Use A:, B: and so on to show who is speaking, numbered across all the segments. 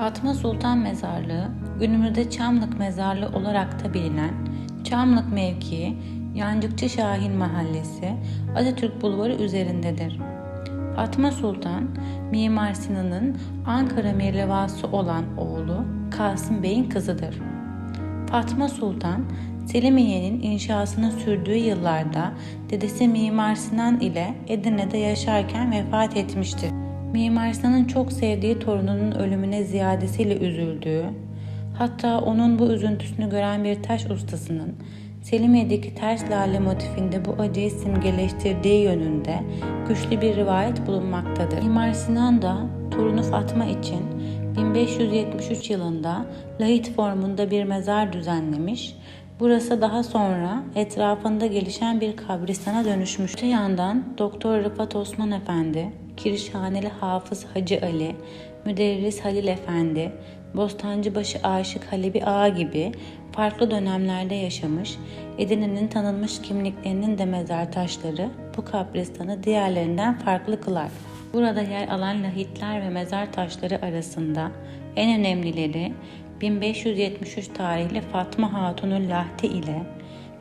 A: Fatma Sultan Mezarlığı, günümüzde Çamlık Mezarlığı olarak da bilinen Çamlık mevkii, Yancıkçı Şahin Mahallesi, Atatürk Bulvarı üzerindedir. Fatma Sultan, Mimar Sinan'ın Ankara mirlevası olan oğlu Kasım Bey'in kızıdır. Fatma Sultan, Selimiye'nin inşasını sürdüğü yıllarda dedesi Mimar Sinan ile Edirne'de yaşarken vefat etmiştir. Mimar Sinan'ın çok sevdiği torununun ölümüne ziyadesiyle üzüldüğü, hatta onun bu üzüntüsünü gören bir taş ustasının Selimiye'deki ters lale motifinde bu acıyı simgeleştirdiği yönünde güçlü bir rivayet bulunmaktadır. Mimar Sinan da torunu Fatma için 1573 yılında lahit formunda bir mezar düzenlemiş. Burası daha sonra etrafında gelişen bir kabristana dönüşmüş. Öte yandan Doktor Rıfat Osman Efendi, Kirişhaneli Hafız Hacı Ali, Müderris Halil Efendi, Bostancıbaşı Aşık Halebi Ağa gibi farklı dönemlerde yaşamış, Edirne'nin tanınmış kimliklerinin de mezar taşları bu kabristanı diğerlerinden farklı kılar. Burada yer alan lahitler ve mezar taşları arasında en önemlileri 1573 tarihli Fatma Hatun'un lahti ile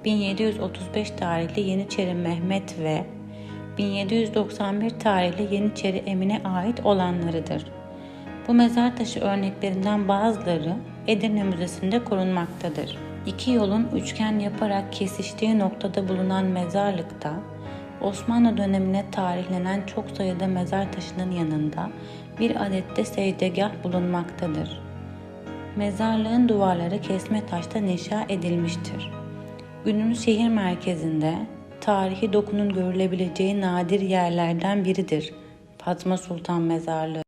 A: 1735 tarihli Yeniçeri Mehmet ve 1791 tarihli Yeniçeri Emine ait olanlarıdır. Bu mezar taşı örneklerinden bazıları Edirne Müzesi'nde korunmaktadır. İki yolun üçgen yaparak kesiştiği noktada bulunan mezarlıkta Osmanlı dönemine tarihlenen çok sayıda mezar taşının yanında bir adette secdegah bulunmaktadır. Mezarlığın duvarları kesme taştan inşa edilmiştir. Günümüz şehir merkezinde tarihi dokunun görülebileceği nadir yerlerden biridir. Fatma Sultan Mezarlığı